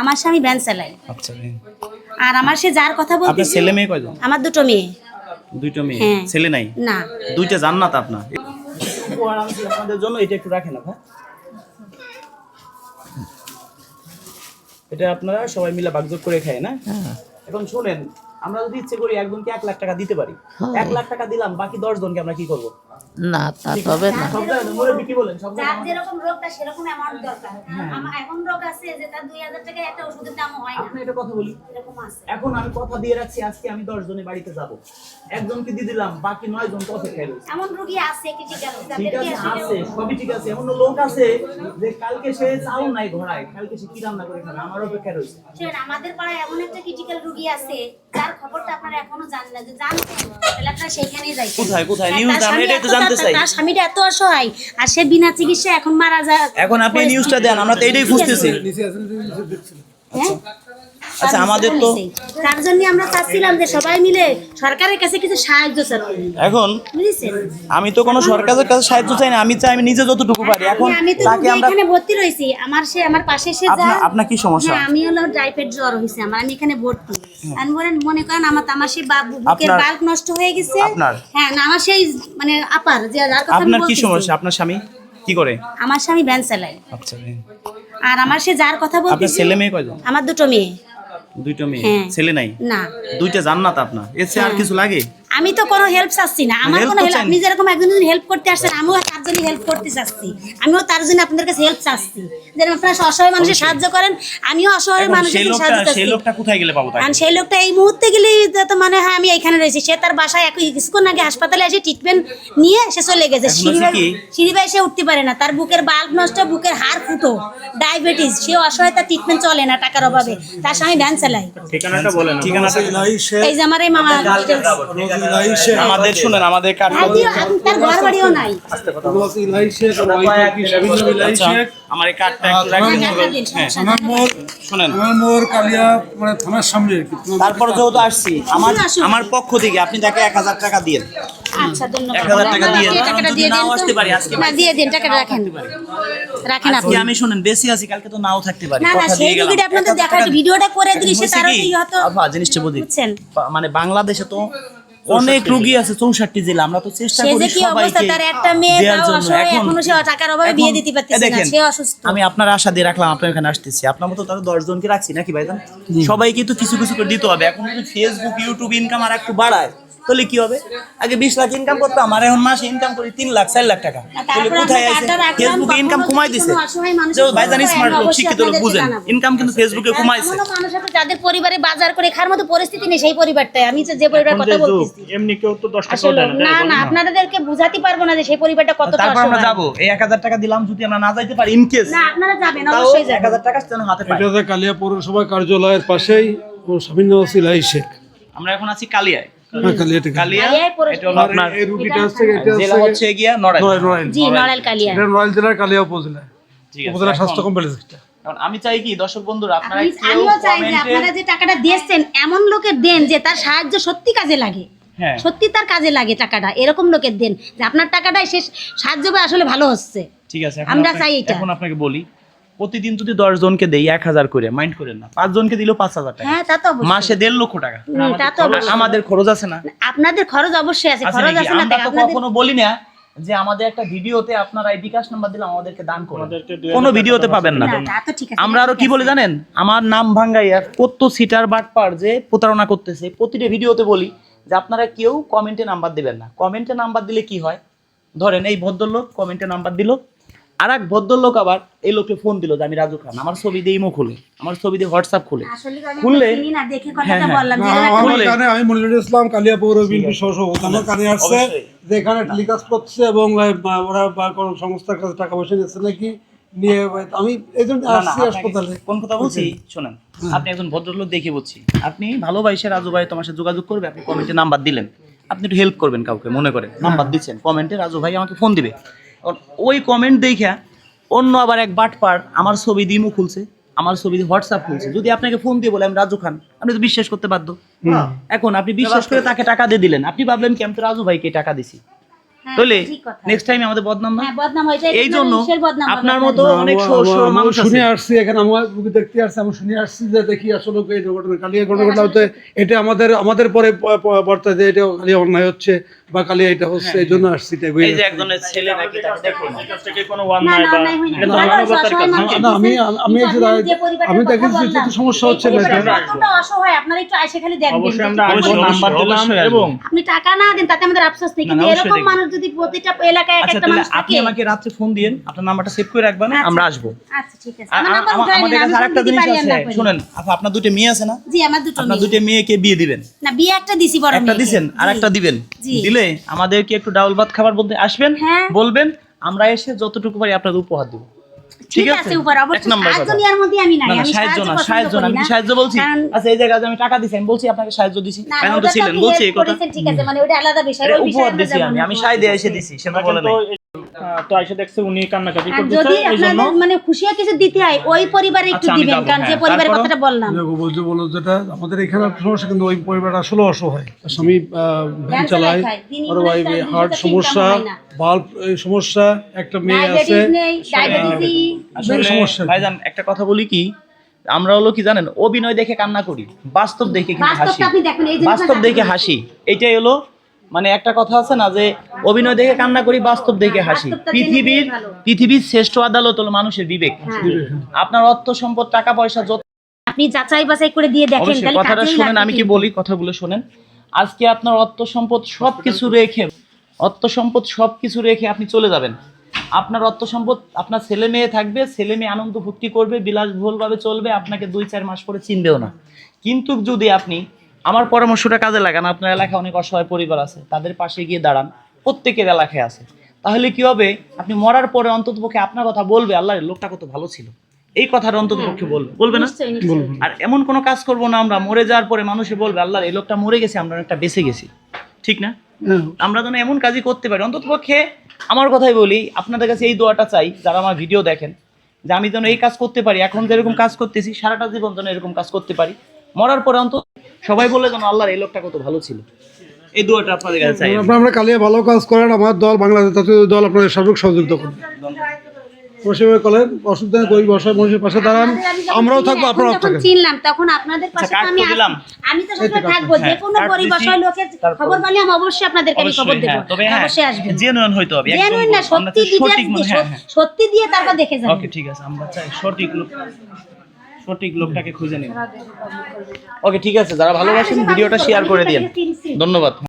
আমার স্বামী ভ্যান চালায়। আচ্ছা আর আমার সে যার কথা আপনার ছেলে মেয়ে কয়জন? আমার দুটো মেয়ে। দুইটা মেয়ে? হ্যাঁ। ছেলে নাই? না। দুইটা জান্নাত আপনার। আপনাদের জন্য এটা একটু রাখেন হ্যাঁ এটা আপনারা সবাই মিলে ভাগযোগ করে খায় না? এখন শুনেন আমরা যদি ইচ্ছে করি একজনকে এক লাখ টাকা দিতে পারি। এক লাখ টাকা দিলাম বাকি দশ জনকে আমরা কি করব? না তা তবে না। যার যেরকম রোগটা সেরকম অ্যামাউন্ট দরকার। হ্যাঁ। আমার এমন রোগ আছে যে তার দুই হাজার টাকায় একটা ওষুধের দাম হয় না। আপনি এটা কথা বলি। এরকম আছে। এখন আমি কথা দিয়ে রাখছি আজকে আমি দশ জনের বাড়িতে যাব। একজনকে দিয়ে দিলাম বাকি নয় জন তো অপেক্ষায় রয়েছে। এমন রোগী আছে ক্রিটিক্যাল ঠিক আছে? আছে সবই ঠিক আছে। এমন লোক আছে যে কালকে সে চাউল নাই ঘোড়ায় কালকে সে কি রান্না করে খাবে? আমার অপেক্ষায় রয়েছে। শুনেন, আমাদের পাড়ায় এমন একটা ক্রিটিক্যাল রোগী আছে যার খবরটা আপনারা এখনও জানেন না। যে তাহলে আপনারা সেখানেই যাইতেন। কোথায়, কোথায়? আমি এটাই তো জানতে চাই। তার স্বামীটা এত অসহায় আর সে বিনা চিকিৎসা এখন মারা যায় এখন আপনি নিউজটা দেন আমরা তো এটাই খুঁজতেছি হ্যাঁ? আচ্ছা আমাদের তো তার জন্য আমরা চাচ্ছিলাম যে সবাই মিলে সরকারের কাছে কিছু সাহায্য চাই। এখন আমি তো কোনো সরকারের কাছে সাহায্য চাই না আমি চাই আমি নিজে যতটুকু পারি। এখন আমি তো এখানে ভর্তি রয়েছি। আমার সে আমার পাশে সে যা আপনার কি সমস্যা? হ্যাঁ আমি হলো টাইফয়েড জ্বর হয়েছে আমার আমি এখানে ভর্তি। আমি বলেন মনে করেন আমার আমার সেই বা- বুকের বাল্ব নষ্ট হয়ে গেছে? হ্যাঁ না আমার সেই মানে আপার যে যার কথা আপনার কি সমস্যা? আপনার স্বামী কি করে? আমার স্বামী ভ্যান চালায়। আচ্ছা আর আমার সে যার কথা বলতেছে ছেলে মেয়ে কয়জন? আমার দুটো মেয়ে। দুইটা মেয়ে। হ্যাঁ। ছেলে নাই? না। দুইটা জান্নাত আপনার। এর চেয়ে আর হ্যাঁ। কিছু লাগে? আমি তো কোনো হেল্প চাচ্ছি না। আমার কোনো হেল্প আপনি যেরকম একজন যদি হেল্প করতে আসছেন আমিও তার জন্য হেল্প করতে চাচ্ছি। আমিও তার জন্য আপনাদের কাছে হেল্প চাচ্ছি। যেন আপনারা অসহায় মানুষের সাহায্য করেন আমিও অসহায় মানুষের সেই লোকটা সাহায্য সেই লোকটা কোথায় গেলে পাবো আর সেই লোকটা এই মুহূর্তে গেলে তো মানে হয় আমি এখানে রয়েছি। সে তার বাসায় এক কিছুক্ষণ আগে হাসপাতালে এসে ট্রিটমেন্ট নিয়ে সে চলে গেছে। সিঁড়ি বাই- সে উঠতে পারে না। তার বুকের বাল্ব নষ্ট বুকের হাড় ফুটো। ডায়াবেটিস সে অসহায় তার ট্রিটমেন্ট চলে না টাকার অভাবে। তার স্বামী ভ্যান চালায়। ঠিকানাটা বলেন ঠিকানাটা এই যে আমার এই মামা আমাদের শুনেন আমাদের নাই। আচ্ছা, আমার এই কার্ডটা একটু রাখবেন হ্যাঁ, মোর কালিয়া মানে থানার সামনে তারপর যেহেতু আসছি আমার আমার পক্ষ থেকে আপনি তাকে এক হাজার টাকা দিয়ে আচ্ছা ধন্যবাদ। এক হাজার টাকা দিয়ে দিয়ে নাও আসতে পারি আজকে দিয়ে দিন টাকাটা রাখেন। রাখেন আপনি। আমি শুনেন বেশি আছি কালকে তো নাও থাকতে পারি। না না সেই আপনাদের ভিডিওটা করে দিলে সে তারও হয়তো জিনিসটা বুঝি। মানে বাংলাদেশে তো অনেক রোগী আছে চৌষট্টি জেলা। আমরা তো চেষ্টা সে করি যে কি অবস্থা সবাইকে তার একটা মেয়ে তাও আসলে এখনও সে টাকার অভাবে বিয়ে দিতে পারতেছে না সে অসুস্থ। আমি আপনার আশা দিয়ে রাখলাম আপনার এখানে আসতেছি। আপনার মতো তার 10 জনকে রাখছি নাকি ভাইজান সবাইকে তো কিছু কিছু করে দিতে হবে। এখন ফেসবুক ইউটিউব ইনকাম আর একটু বাড়ায় তাহলে কি হবে? আগে বিশ লাখ ইনকাম করতাম আর এখন মাসে ইনকাম করি তিন লাখ চার লাখ টাকা। তাহলে কোথায় আছে? ফেসবুকে ইনকাম কমাই দিছে? ভাইজান স্মার্ট লোক শিক্ষিত লোক বুঝেন। ইনকাম কিন্তু ফেসবুকে কমাইছে। যাদের পরিবারে বাজার করে খাওয়ার মতো পরিস্থিতি নেই সেই পরিবারটাই আমি যে- যে পরিবার কথা বলতেছি। এমনি কেউ তো দশ টাকা দেয় না না না আপনাদেরকে বুঝাতে পারব না যে সেই পরিবারটা কতটা তারপর আমরা। যাব। এই এক হাজার টাকা দিলাম যদি আমরা না যাইতে পারি ইনকেস না আপনারা যাবেন অবশ্যই এক যাবেন হাজার টাকা যেন হাতে পাই এটাতে কালিয়া পৌরসভা কার্যালয়ের পাশেই ও শেখ। আমরা এখন আছি কালিয়ায়। কালিয়া থেকে কালিয়া? কালিয়ায় পৌরসভা। এটা হলো আর আপনার এই রুগীটা হচ্ছে এটা জেলা হচ্ছে হচ্ছে গিয়া নড়াইল। নড়াইল নড়াইল। জি নড়াইল কালিয়া। এটা নড়াইল জেলার কালিয়া উপজেলা। উপজেলা স্বাস্থ্য কমপ্লেক্স আমি চাই কি দর্শক বন্ধুরা আপনারা আমিও চাই যে আপনারা যে টাকাটা দিয়েছেন এমন লোকের দেন যে তার সাহায্য সত্যি কাজে লাগে। হ্যাঁ। সত্যি তার কাজে লাগে টাকাটা এরকম লোকের দেন যে আপনার টাকাটাই সে সাহায্য পায় আসলে ভালো হচ্ছে। ঠিক আছে আমরা চাই এটা। এখন আপনাকে বলি প্রতিদিন যদি দশ জনকে দেই এক হাজার করে মাইন্ড করেন না। পাঁচ জনকে দিলেও পাঁচ হাজার টাকা। হ্যাঁ তা তো অবশ্যই। মাসে দেড় লক্ষ টাকা। হুম, তা তো অবশ্যই। আমাদের খরচ আছে না? আপনাদের খরচ অবশ্যই আছে আছে খরচ নাকি? আছে না আমরা তো আপনাদের কখনো বলি না যে আমাদের একটা ভিডিওতে আপনারা এই বিকাশ নাম্বার দিলে আমাদেরকে দান করুন। আমাদেরকে দুই কোনো হাজার ভিডিওতে টাকা পাবেন না। না তা তো ঠিক আছে আমরা আরও কি বলি জানেন? আমার নাম ভাঙ্গাইয়া কত সিটার বাটপার যে প্রতারণা করতেছে প্রতিটা ভিডিওতে বলি যে আপনারা কেউ কমেন্টে নাম্বার দিবেন না। কমেন্টে নাম্বার দিলে কি হয়? ধরেন এই ভদ্রলোক কমেন্টে নাম্বার দিল। আর এক ভদ্রলোক আবার এই লোককে ফোন দিল যে আমি রাজু খান। আমার ছবি দিয়ে ইমো খুলে আমার ছবি দিয়ে হোয়াটসঅ্যাপ খুলে। আসলে তো আমি খুললে- হ্যাঁ, কথাটা হ্যাঁ। আমি মনিরুল ইসলাম কালিয়া পৌর বিএনপি সহসভাপতি কানে আসছে অবশ্যই। যে টেলিকাজ করছে এবং ওরা বা কোনো সংস্থার কাছে টাকা পয়সা নিচ্ছে নাকি নিয়ে আমি এই জন্য না, না, আসছি হাসপাতালে। কোন কথা বলছি? শোনেন আপনি একজন ভদ্রলোক দেখে বলছি। আপনি ভালোবাসে রাজু ভাই তোমার সাথে যোগাযোগ করবে আপনি কমেন্টে নাম্বার দিলেন। আপনি একটু হেল্প করবেন কাউকে মনে করেন নাম্বার দিচ্ছেন কমেন্টে রাজু ভাই আমাকে ফোন দিবে। ওই কমেন্ট দেখা অন্য আবার এক বাটপার আমার ছবি দিয়ে মুখ খুলছে আমার ছবি দিয়ে হোয়াটসঅ্যাপ খুলছে। যদি আপনাকে ফোন দিয়ে বলে আমি রাজু খান আপনি তো বিশ্বাস করতে বাধ্য। এখন আপনি বিশ্বাস করে তাকে টাকা দিয়ে দিলেন। আপনি ভাবলেন কি আমি তো রাজু ভাইকে টাকা দিছি হ্যাঁ, তাহলে নেক্সট টাইম আমাদের বদনাম না? হ্যাঁ এই জন্য আপনার মতো অনেক মানুষ শুনে আসছি এখানে আমার বুকে দেখতে আসছি আমি শুনে আসছি যে দেখি আসলে এই দুর্ঘটনা কালিয়া ঘটনা হতে এটা আমাদের আমাদের পরে এটা অন্যায় হচ্ছে বা কালি এটা হচ্ছে এই জন্য আসছি এই যে একজনের ছেলে নাকি তাকে দেখুন না না। নাই এটা মানবতার না, আমি- আমি কিন্তু যে- আমি দেখেছি যে একটু সমস্যা হচ্ছে না, এটা- কতটা অসহায় আপনারা একটু আইসা খালি দেখবেন। অবশ্যই আমরা দেখি। আসব, নাম্বার দিলাম এবং আপনি টাকা না দেন তাতে আমাদের আফসোস নেই। কিন্তু এরকম মানুষ যদি প্রতিটা এলাকায় এক আচ্ছা একটা মানুষ আপনি আমাকে রাত্রে ফোন দিয়েন আপনার নাম্বারটা সেভ করে রাখবেন। আচ্ছা। আমরা আসব। আচ্ছা ঠিক আছে। আমার নাম্বার আমা- আমাদের কাছে আরেকটা জিনিস আছে শুনেন আপা আপনার দুটো মেয়ে আছে না? জি আমার দুটো আপনার দুটো মেয়েকে বিয়ে দিবেন। না বিয়ে একটা দিছি বড় একটা। দিছেন আর একটা দিবেন। জি। দিলে আমাদেরকে একটু ডাউল ভাত খাবার বলতে আসবেন হ্যাঁ। বলবেন আমরা এসে যতটুকু পারি আপনাদের উপহার দিব। ঠিক আছে? এক নাম্বার আমি না সাহায্য না সাহায্য না আমি সাহায্য বলছি। আচ্ছা এই জায়গায় আমি টাকা দিছি আমি বলছি আপনাকে সাহায্য দিছি। তো ছিলেন বলছি এই কথা। ঠিক আছে মানে ওটা আলাদা বিষয় ওই বিষয়ে উপহার দিছি আমি আমি সাহায্য দিয়ে এসে দিছি সেটা বলে নাই। তো আইসা দেখছে উনি কান্নাকাটি আর করতেছে যদি এই আপনাদের মানে খুশি কিছু দিতে হয় ওই পরিবারে একটু আচ্ছা, দিবেন কারণ যে হ্যাঁ। পরিবারের কথাটা বললাম। দেখো বলতে বলো যেটা আমাদের এখানে সমস্যা কিন্তু ওই পরিবার আসলে অসহায় স্বামী ভ্যান চালায় করেন হার্ট সমস্যা। বাল্ব সমস্যা একটা মেয়ে আছে। সমস্যা ভাইজান একটা কথা বলি কি আমরা হলো কি জানেন অভিনয় দেখে কান্না করি বাস্তব দেখে কিন্তু হাসি। এই বাস্তব দেখে হাসি এটাই হলো মানে একটা কথা আছে না যে অভিনয় দেখে কান্না করি বাস্তব দেখে হাসি। পৃথিবীর পৃথিবীর শ্রেষ্ঠ আদালত হলো মানুষের বিবেক। আপনার অর্থ সম্পদ টাকা পয়সা যত আপনি যাচাই বাছাই করে দিয়ে দেখেন তাহলে কথাটা শুনেন আমি কি বলি? কথাগুলো শুনেন। আজকে আপনার অর্থ সম্পদ সবকিছু রেখে অর্থ সম্পদ সবকিছু রেখে আপনি চলে যাবেন। আপনার অর্থ সম্পদ আপনার ছেলে মেয়ে থাকবে ছেলে মেয়ে আনন্দ ভক্তি করবে বিলাসবহুল ভাবে চলবে আপনাকে দুই চার মাস পরে চিনবেও না। কিন্তু যদি আপনি আমার পরামর্শটা কাজে লাগান আপনার এলাকায় অনেক অসহায় পরিবার আছে তাদের পাশে গিয়ে দাঁড়ান প্রত্যেকের এলাকায় আছে। তাহলে কি হবে? আপনি মরার পরে অন্ততপক্ষে আপনার কথা বলবে আল্লাহ লোকটা কত ভালো ছিল। এই কথাটা অন্ততপক্ষে বলবে বলবে না? আর এমন কোনো কাজ করব না আমরা মরে যাওয়ার পরে মানুষে বলবে আল্লাহ এই লোকটা মরে গেছে আমরা একটা বেঁচে গেছি। ঠিক না? আমরা যেন এমন কাজই করতে পারি। অন্তত পক্ষে আমার কথাই বলি আপনাদের কাছে এই দোয়াটা চাই যারা আমার ভিডিও দেখেন যে আমি যেন এই কাজ করতে পারি এখন যেরকম কাজ করতেছি সারাটা জীবন যেন এরকম কাজ করতে পারি। মরার পরে অন্তত সবাই বলে যেন আল্লাহর এই লোকটা কত ভালো ছিল। এই দোয়াটা আপনাদের কাছে চাই। আমি। আপনারা আমরা কালিয়া ভালো কাজ করেন আমার দল বাংলাদেশ জাতীয় দল আপনাদের সার্বিক সহযোগিতা করেন। অসুবিধা নেই গরিব অসহায় মানুষের পাশে দাঁড়ান। আমি আমরাও থাকব চিনলাম তখন আপনাদের পাশে আচ্ছা, তো কার্ড আমি দিলাম। আমি তো সবসময় থাকব যে হ্যাঁ, কোনো কার্ড পরিবার লোকের খবর পালে আমি অবশ্যই আপনাদেরকে আমি খবর দেবো। হ্যাঁ তবে হ্যাঁ অবশ্যই আসবেন। জেনুইন হইতে হবে একদম জেনুইন না সত্যি মনে হ্যাঁ হ্যাঁ সত্যি দিয়ে তারপর দেখে যাবেন। ওকে ঠিক আছে আমরা চাই সঠিক লোক। সঠিক লোকটাকে খুঁজে নিন ওকে ঠিক আছে যারা ভালোবাসেন ভিডিওটা শেয়ার করে দিন ধন্যবাদ।